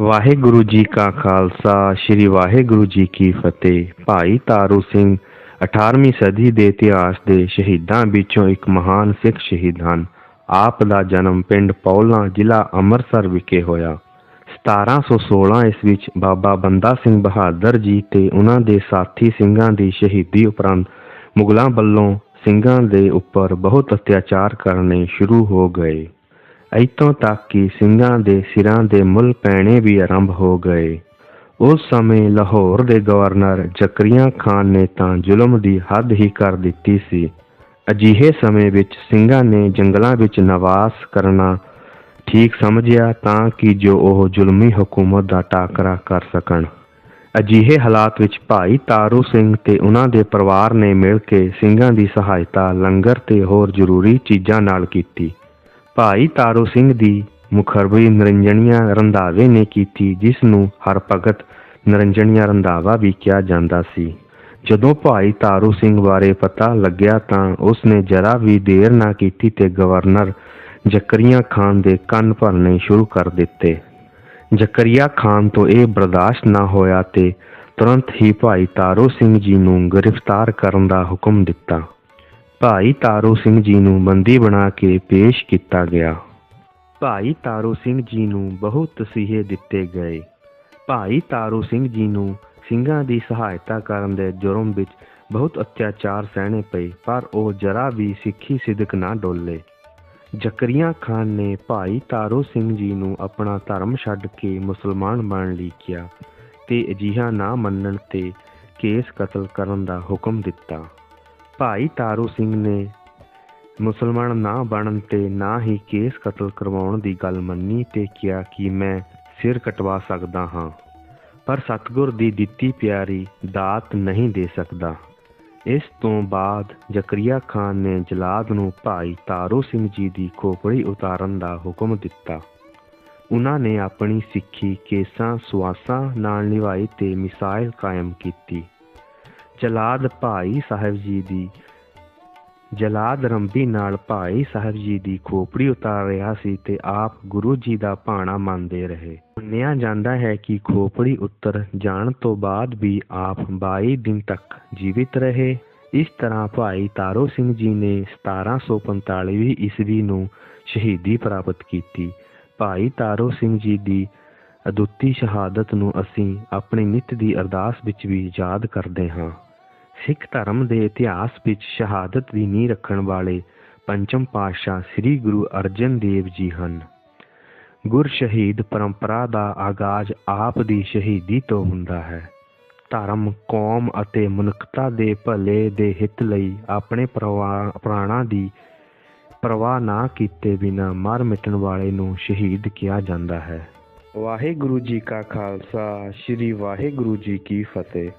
ਵਾਹਿਗੁਰੂ ਜੀ ਕਾ ਖਾਲਸਾ, ਸ੍ਰੀ ਵਾਹਿਗੁਰੂ ਜੀ ਕੀ ਫਤਿਹ। ਭਾਈ ਤਾਰੂ ਸਿੰਘ 18ਵੀਂ ਸਦੀ ਦੇ ਇਤਿਹਾਸ ਦੇ ਸ਼ਹੀਦਾਂ ਵਿੱਚੋਂ ਇੱਕ ਮਹਾਨ ਸਿੱਖ ਸ਼ਹੀਦ ਹਨ। ਆਪ ਦਾ ਜਨਮ ਪਿੰਡ ਪੌਲਾ, ਜ਼ਿਲ੍ਹਾ ਅੰਮ੍ਰਿਤਸਰ ਵਿਖੇ ਹੋਇਆ। 1716 ਈਸਵੀ ਵਿੱਚ ਬਾਬਾ ਬੰਦਾ ਸਿੰਘ ਬਹਾਦਰ ਜੀ ਤੇ ਉਹਨਾਂ ਦੇ ਸਾਥੀ ਸਿੰਘਾਂ ਦੀ ਸ਼ਹੀਦੀ ਉਪਰੰਤ ਮੁਗਲਾਂ ਵੱਲੋਂ ਸਿੰਘਾਂ ਦੇ ਉੱਪਰ ਬਹੁਤ ਅਤਿਆਚਾਰ ਕਰਨੇ ਸ਼ੁਰੂ ਹੋ ਗਏ। ਇੱਥੋਂ ਤੱਕ ਕਿ ਸਿੰਘਾਂ ਦੇ ਸਿਰਾਂ ਦੇ ਮੁੱਲ ਪੈਣੇ ਵੀ ਆਰੰਭ ਹੋ ਗਏ। ਉਸ ਸਮੇਂ ਲਾਹੌਰ ਦੇ ਗਵਰਨਰ ਜ਼ਕਰੀਆ ਖਾਨ ਨੇ ਤਾਂ ਜ਼ੁਲਮ ਦੀ ਹੱਦ ਹੀ ਕਰ ਦਿੱਤੀ ਸੀ। ਅਜਿਹੇ ਸਮੇਂ ਵਿੱਚ ਸਿੰਘਾਂ ਨੇ ਜੰਗਲਾਂ ਵਿੱਚ ਨਿਵਾਸ ਕਰਨਾ ਠੀਕ ਸਮਝਿਆ ਤਾਂ ਕਿ ਜੋ ਉਹ ਜ਼ੁਲਮੀ ਹਕੂਮਤ ਦਾ ਟਾਕਰਾ ਕਰ ਸਕਣ। ਅਜਿਹੇ ਹਾਲਾਤ ਵਿੱਚ ਭਾਈ ਤਾਰੂ ਸਿੰਘ ਤੇ ਉਹਨਾਂ ਦੇ ਪਰਿਵਾਰ ਨੇ ਮਿਲ ਕੇ ਸਿੰਘਾਂ ਦੀ ਸਹਾਇਤਾ ਲੰਗਰ ਤੇ ਹੋਰ ਜ਼ਰੂਰੀ ਚੀਜ਼ਾਂ ਨਾਲ ਕੀਤੀ। ਭਾਈ ਤਾਰੂ ਸਿੰਘ ਦੀ ਮੁਖਰਬੀ ਨਰਿੰਜਣੀਆਂ ਰੰਧਾਵੇ ਨੇ ਕੀਤੀ, ਜਿਸ ਨੂੰ ਹਰ ਭਗਤ ਨਰਿੰਜਣੀਆਂ ਰੰਧਾਵਾ ਵੀ ਕਿਹਾ ਜਾਂਦਾ ਸੀ। ਜਦੋਂ ਭਾਈ ਤਾਰੂ ਸਿੰਘ ਬਾਰੇ ਪਤਾ ਲੱਗਿਆ ਤਾਂ ਉਸ ਨੇ ਜਰਾ ਵੀ ਦੇਰ ਨਾ ਕੀਤੀ ਤੇ ਗਵਰਨਰ ਜ਼ਕਰੀਆ ਖਾਨ ਦੇ ਕੰਨ ਭਰਨੇ ਸ਼ੁਰੂ ਕਰ ਦਿੱਤੇ। ਜ਼ਕਰੀਆ ਖਾਨ ਤੋਂ ਇਹ ਬਰਦਾਸ਼ਤ ਨਾ ਹੋਇਆ ਤੇ ਤੁਰੰਤ ਹੀ ਭਾਈ ਤਾਰੂ ਸਿੰਘ ਜੀ ਨੂੰ ਗ੍ਰਿਫਤਾਰ ਕਰਨ ਦਾ ਹੁਕਮ ਦਿੱਤਾ। ਭਾਈ ਤਾਰੂ ਸਿੰਘ ਜੀ ਨੂੰ ਬੰਦੀ ਬਣਾ ਕੇ ਪੇਸ਼ ਕੀਤਾ ਗਿਆ। ਭਾਈ ਤਾਰੂ ਸਿੰਘ ਜੀ ਨੂੰ ਬਹੁਤ ਤਸੀਹੇ ਦਿੱਤੇ ਗਏ। ਭਾਈ ਤਾਰੂ ਸਿੰਘ ਜੀ ਨੂੰ ਸਿੰਘਾਂ ਦੀ ਸਹਾਇਤਾ ਕਰਨ ਦੇ ਜੁਰਮ ਵਿੱਚ ਬਹੁਤ ਅਤਿਆਚਾਰ ਸਹਿਣੇ ਪਏ, ਪਰ ਉਹ ਜਰਾ ਵੀ ਸਿੱਖੀ ਸਿਦਕ ਨਾ ਡੋਲੇ। ਜ਼ਕਰੀਆ ਖਾਨ ਨੇ ਭਾਈ ਤਾਰੂ ਸਿੰਘ ਜੀ ਨੂੰ ਆਪਣਾ ਧਰਮ ਛੱਡ ਕੇ ਮੁਸਲਮਾਨ ਬਣਨ ਲਈ ਕਿਹਾ ਤੇ ਅਜਿਹਾ ਨਾ ਮੰਨਣ ਤੇ ਕੇਸ ਕਤਲ ਕਰਨ ਦਾ ਹੁਕਮ ਦਿੱਤਾ। ਭਾਈ ਤਾਰੂ ਸਿੰਘ ਨੇ ਮੁਸਲਮਾਨ ਨਾ ਬਣਨ ਤੇ ਨਾ ਹੀ ਕੇਸ ਕਤਲ ਕਰਵਾਉਣ ਦੀ ਗੱਲ ਮੰਨੀ ਤੇ ਕਿਹਾ ਕਿ ਮੈਂ ਸਿਰ ਕਟਵਾ ਸਕਦਾ ਹਾਂ, ਪਰ ਸਤਗੁਰ ਦੀ ਦਿੱਤੀ ਪਿਆਰੀ ਦਾਤ ਨਹੀਂ ਦੇ ਸਕਦਾ। ਇਸ ਤੋਂ ਬਾਅਦ ਜ਼ਕਰੀਆ ਖਾਨ ਨੇ ਜਲਾਦ ਨੂੰ ਭਾਈ ਤਾਰੂ ਸਿੰਘ ਜੀ ਦੀ ਖੋਪੜੀ ਉਤਾਰਨ ਦਾ ਹੁਕਮ ਦਿੱਤਾ। ਉਹਨਾਂ ਨੇ ਆਪਣੀ ਸਿੱਖੀ ਕੇਸਾਂ ਸੁਆਸਾਂ ਨਾਲ ਨਿਭਾਈ ਤੇ ਮਿਸਾਇਲ ਕਾਇਮ ਕੀਤੀ। ਜਲਾਦ ਭਾਈ ਸਾਹਿਬ ਜੀ ਦੀ, ਜਲਾਦ ਰੰਬੀ ਨਾਲ ਭਾਈ ਸਾਹਿਬ ਜੀ ਦੀ ਖੋਪੜੀ ਉਤਾਰ ਰਿਹਾ ਸੀ ਤੇ ਆਪ ਗੁਰੂ ਜੀ ਦਾ ਭਾਣਾ ਮੰਨਦੇ ਰਹੇ। ਮੰਨਿਆ ਜਾਂਦਾ ਹੈ ਕਿ ਖੋਪੜੀ ਉਤਰ ਜਾਣ ਤੋਂ ਬਾਅਦ ਵੀ ਆਪ 22 ਦਿਨ ਤੱਕ ਜੀਵਿਤ ਰਹੇ। ਇਸ ਤਰ੍ਹਾਂ ਭਾਈ ਤਾਰੋ ਸਿੰਘ ਜੀ ਨੇ 1745 ਈਸਵੀ ਨੂੰ ਸ਼ਹੀਦੀ ਪ੍ਰਾਪਤ ਕੀਤੀ। ਭਾਈ ਤਾਰੋ ਸਿੰਘ ਜੀ ਦੀ ਅਦੁੱਤੀ ਸ਼ਹਾਦਤ ਨੂੰ ਅਸੀਂ ਆਪਣੀ ਨਿਤ ਦੀ ਅਰਦਾਸ ਵਿੱਚ ਵੀ ਯਾਦ ਕਰਦੇ ਹਾਂ। ਸਿੱਖ ਧਰਮ ਦੇ ਇਤਿਹਾਸ ਵਿੱਚ ਸ਼ਹਾਦਤ ਦੀ ਨੀਂਹ ਰੱਖਣ ਵਾਲੇ ਪੰਚਮ ਪਾਤਸ਼ਾਹ ਸ੍ਰੀ ਗੁਰੂ ਅਰਜਨ ਦੇਵ ਜੀ ਹਨ। ਗੁਰ ਸ਼ਹੀਦ ਪਰੰਪਰਾ ਦਾ ਆਗਾਜ਼ ਆਪ ਦੀ ਸ਼ਹੀਦੀ ਤੋਂ ਹੁੰਦਾ ਹੈ। ਧਰਮ, ਕੌਮ ਅਤੇ ਮਨੁੱਖਤਾ ਦੇ ਭਲੇ ਦੇ ਹਿੱਤ ਲਈ ਆਪਣੇ ਪਰਿਵਾ- ਪ੍ਰਾਣਾਂ ਦੀ ਪਰਵਾਹ ਨਾ ਕੀਤੇ ਬਿਨਾਂ ਮਰ ਮਿਟਣ ਵਾਲੇ ਨੂੰ ਸ਼ਹੀਦ ਕਿਹਾ ਜਾਂਦਾ ਹੈ। ਵਾਹਿਗੁਰੂ ਜੀ ਕਾ ਖਾਲਸਾ, ਸ੍ਰੀ ਵਾਹਿਗੁਰੂ ਜੀ ਕੀ ਫਤਿਹ।